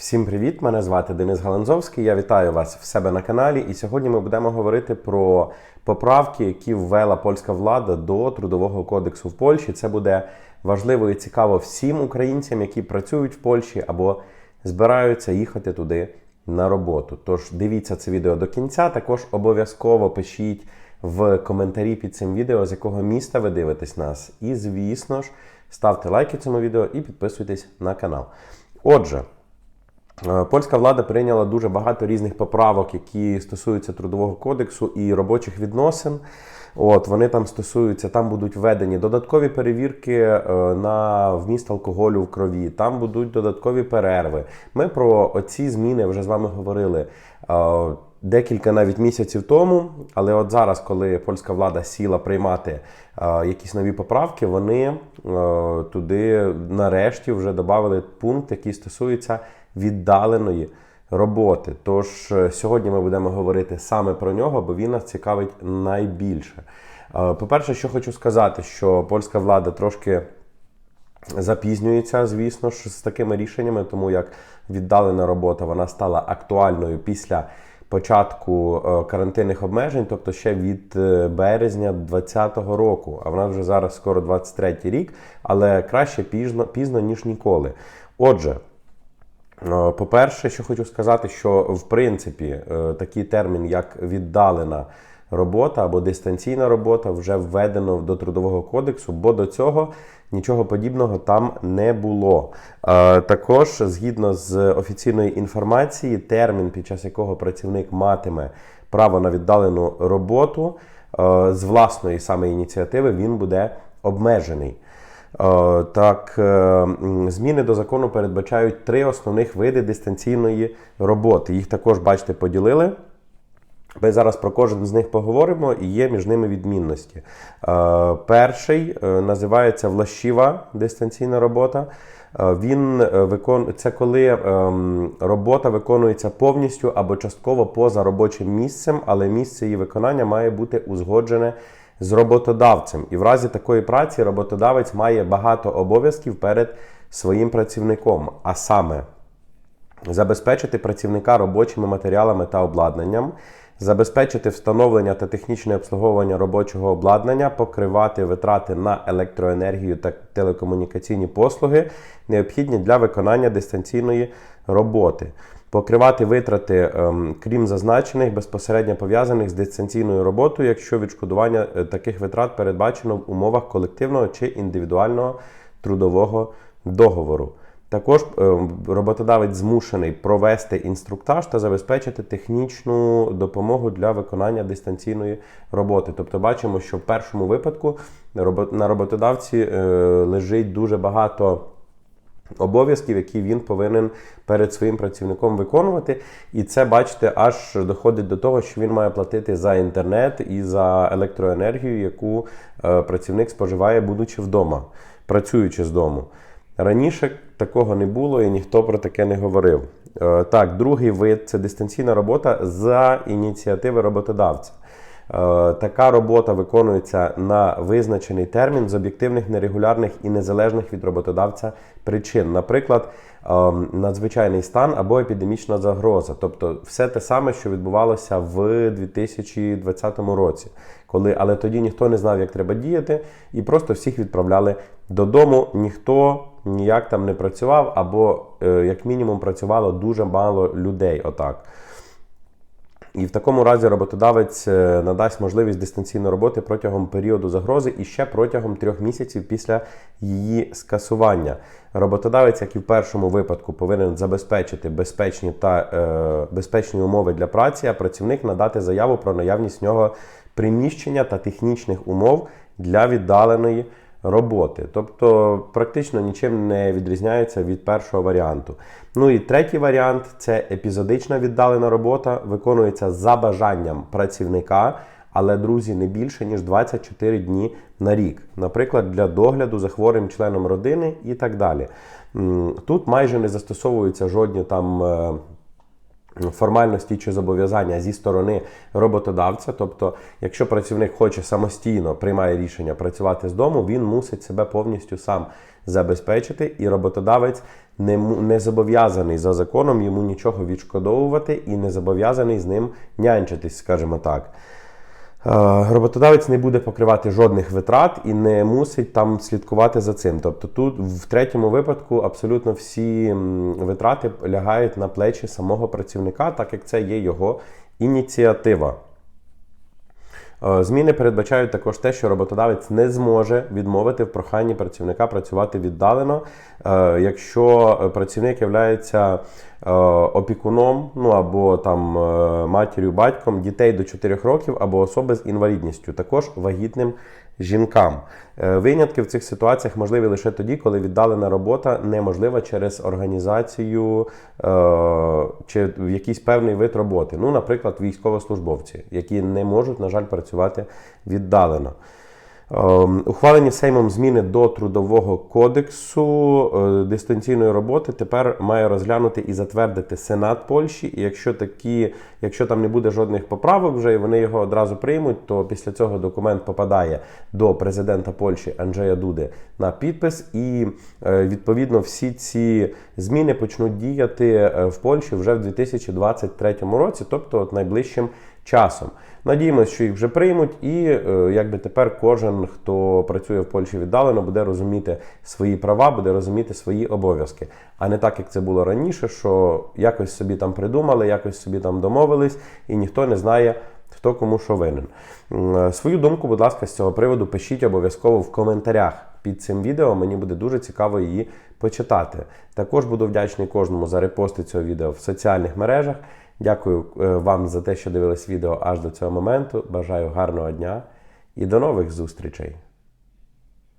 Всім привіт! Мене звати Денис Галанзовський. Я вітаю вас в себе на каналі. І сьогодні ми будемо говорити про поправки, які ввела польська влада до трудового кодексу в Польщі. Це буде важливо і цікаво всім українцям, які працюють в Польщі або збираються їхати туди на роботу. Тож дивіться це відео до кінця. Також обов'язково пишіть в коментарі під цим відео, з якого міста ви дивитесь нас. І, звісно ж, ставте лайки цьому відео і підписуйтесь на канал. Отже. Е, Польська влада прийняла дуже багато різних поправок, які стосуються трудового кодексу і робочих відносин. От вони там стосуються, там будуть введені додаткові перевірки е, на вміст алкоголю в крові, там будуть додаткові перерви. Ми про оці зміни вже з вами говорили е, декілька навіть місяців тому. Але от зараз, коли польська влада сіла приймати якісь нові поправки, вони туди нарешті вже додали пункт, який стосується віддаленої роботи. Тож е, сьогодні ми будемо говорити саме про нього, бо він нас цікавить найбільше. Е, По-перше, що хочу сказати, що польська влада трошки запізнюється, звісно ж, з такими рішеннями, тому як віддалена робота вона стала актуальною після початку е, карантинних обмежень, тобто ще від березня 2020 року. А вона вже зараз скоро 23 рік, але краще пізно, пізно ніж ніколи. Отже. Е, По-перше, що хочу сказати, що в принципі е, такий термін, як віддалена робота або дистанційна робота, вже введено до трудового кодексу, бо до цього нічого подібного там не було. Е, Також, згідно з офіційної інформації, термін, під час якого працівник матиме право на віддалену роботу з власної саме ініціативи, він буде обмежений. Е, Так, е, зміни до закону передбачають три основних види дистанційної роботи. Їх також, бачите, поділили. Ми зараз про кожен з них поговоримо і є між ними відмінності. Е, Перший називається влащива дистанційна робота. Він викон... Це коли ем, робота виконується повністю або частково поза робочим місцем, але місце її виконання має бути узгоджене з роботодавцем. І в разі такої праці роботодавець має багато обов'язків перед своїм працівником, а саме забезпечити працівника робочими матеріалами та обладнанням, забезпечити встановлення та технічне обслуговування робочого обладнання, покривати витрати на електроенергію та телекомунікаційні послуги, необхідні для виконання дистанційної роботи. Покривати витрати, ем, крім зазначених, безпосередньо пов'язаних з дистанційною роботою, якщо відшкодування е, таких витрат передбачено в умовах колективного чи індивідуального трудового договору. Також е, роботодавець змушений провести інструктаж та забезпечити технічну допомогу для виконання дистанційної роботи. Тобто, бачимо, що в першому випадку на роботодавці е, лежить дуже багато обов'язків, які він повинен перед своїм працівником виконувати. І це, бачите, аж доходить до того, що він має платити за інтернет і за електроенергію, яку е, працівник споживає, будучи вдома, працюючи з дому. Раніше такого не було і ніхто про таке не говорив. Е, Так, другий вид це дистанційна робота за ініціативи роботодавця. Е, Така робота виконується на визначений термін з об'єктивних, нерегулярних і незалежних від роботодавця причин. Наприклад, е, надзвичайний стан або епідемічна загроза. Тобто все те саме, що відбувалося в 2020 році, коли але тоді ніхто не знав, як треба діяти, і просто всіх відправляли додому. Ніхто ніяк там не працював, або е, як мінімум працювало дуже мало людей. Отак. І в такому разі роботодавець е, надасть можливість дистанційної роботи протягом періоду загрози і ще протягом трьох місяців після її скасування. Роботодавець, як і в першому випадку, повинен забезпечити безпечні та е, безпечні умови для праці, а працівник надати заяву про наявність в нього приміщення та технічних умов для віддаленої роботи. Тобто практично нічим не відрізняється від першого варіанту. Ну і третій варіант це епізодична віддалена робота, виконується за бажанням працівника, але, друзі, не більше, ніж 24 дні на рік. Наприклад, для догляду за хворим членом родини і так далі. Тут майже не застосовуються жодні там. Формальності чи зобов'язання зі сторони роботодавця. Тобто, якщо працівник хоче самостійно приймає рішення працювати з дому, він мусить себе повністю сам забезпечити, і роботодавець не, не зобов'язаний за законом йому нічого відшкодовувати і не зобов'язаний з ним нянчитись, скажімо так. Е, Роботодавець не буде покривати жодних витрат і не мусить там слідкувати за цим. Тобто, тут в третьому випадку абсолютно всі витрати лягають на плечі самого працівника, так як це є його ініціатива. Е, Зміни передбачають також те, що роботодавець не зможе відмовити в проханні працівника працювати віддалено, е, якщо працівник є опікуном, ну або там е, матір'ю, батьком дітей до 4 років або особи з інвалідністю, також вагітним жінкам. Е, Винятки в цих ситуаціях можливі лише тоді, коли віддалена робота неможлива через організацію е, чи в якийсь певний вид роботи. Ну, наприклад, військовослужбовці, які не можуть, на жаль, працювати віддалено. Ем, Ухвалені Сеймом зміни до трудового кодексу е, дистанційної роботи тепер має розглянути і затвердити Сенат Польщі. І якщо такі, якщо там не буде жодних поправок, вже і вони його одразу приймуть, то після цього документ попадає до президента Польщі Анджея Дуди на підпис, і е, відповідно всі ці зміни почнуть діяти е, в Польщі вже в 2023 році, тобто от найближчим часом. Надіємося, що їх вже приймуть, і е, якби тепер кожен, хто працює в Польщі віддалено, буде розуміти свої права, буде розуміти свої обов'язки. А не так, як це було раніше, що якось собі там придумали, якось собі там домовились, і ніхто не знає. Хто кому що винен. Е, Свою думку, будь ласка, з цього приводу пишіть обов'язково в коментарях під цим відео. Мені буде дуже цікаво її почитати. Також буду вдячний кожному за репости цього відео в соціальних мережах. Дякую е, вам за те, що дивились відео аж до цього моменту. Бажаю гарного дня і до нових зустрічей!